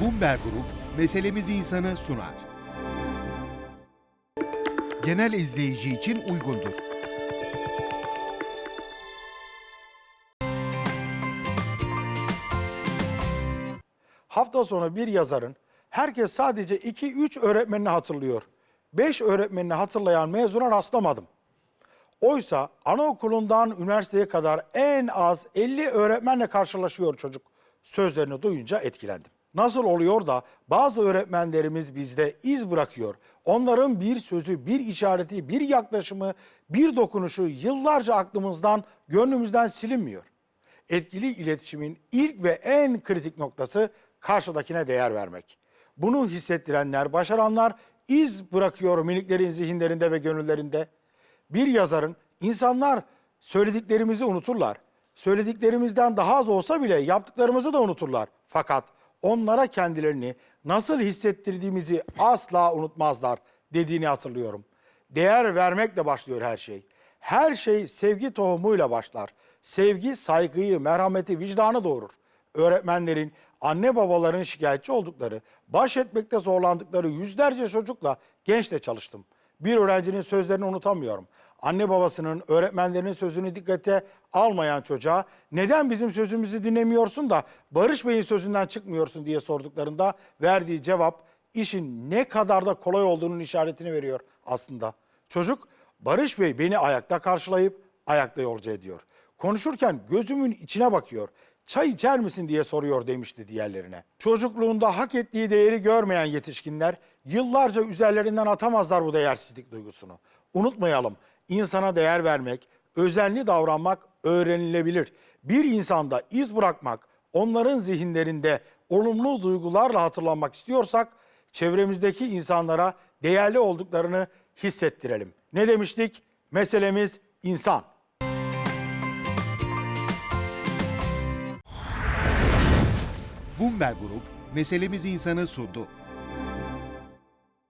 Bumber Grup meselemizi insanı sunar. Genel izleyici için uygundur. Hafta sonu bir yazarın herkes sadece 2-3 öğretmenini hatırlıyor. 5 öğretmenini hatırlayan mezuna rastlamadım. Oysa anaokulundan üniversiteye kadar en az 50 öğretmenle karşılaşıyor çocuk. Sözlerini duyunca etkilendim. Nasıl oluyor da bazı öğretmenlerimiz bizde iz bırakıyor. Onların bir sözü, bir işareti, bir yaklaşımı, bir dokunuşu yıllarca aklımızdan, gönlümüzden silinmiyor. Etkili iletişimin ilk ve en kritik noktası karşıdakine değer vermek. Bunu hissettirenler, başaranlar iz bırakıyor miniklerin zihinlerinde ve gönüllerinde. Bir yazarın insanlar söylediklerimizi unuturlar. Söylediklerimizden daha az olsa bile yaptıklarımızı da unuturlar. Fakat onlara kendilerini nasıl hissettirdiğimizi asla unutmazlar dediğini hatırlıyorum. Değer vermekle başlıyor her şey. Her şey sevgi tohumuyla başlar. Sevgi saygıyı, merhameti, vicdanı doğurur. Öğretmenlerin, anne babaların şikayetçi oldukları, baş etmekte zorlandıkları yüzlerce çocukla, gençle çalıştım. Bir öğrencinin sözlerini unutamıyorum. Anne babasının, öğretmenlerinin sözünü dikkate almayan çocuğa neden bizim sözümüzü dinlemiyorsun da Barış Bey'in sözünden çıkmıyorsun diye sorduklarında verdiği cevap işin ne kadar da kolay olduğunun işaretini veriyor aslında. Çocuk Barış Bey beni ayakta karşılayıp ayakta yolcu ediyor. Konuşurken gözümün içine bakıyor. Çay içer misin diye soruyor demişti diğerlerine. Çocukluğunda hak ettiği değeri görmeyen yetişkinler yıllarca üzerlerinden atamazlar bu değersizlik duygusunu. Unutmayalım insana değer vermek, özenli davranmak öğrenilebilir. Bir insanda iz bırakmak, onların zihinlerinde olumlu duygularla hatırlanmak istiyorsak çevremizdeki insanlara değerli olduklarını hissettirelim. Ne demiştik? Meselemiz insan. Bumber Grup meselemizi insanı sundu.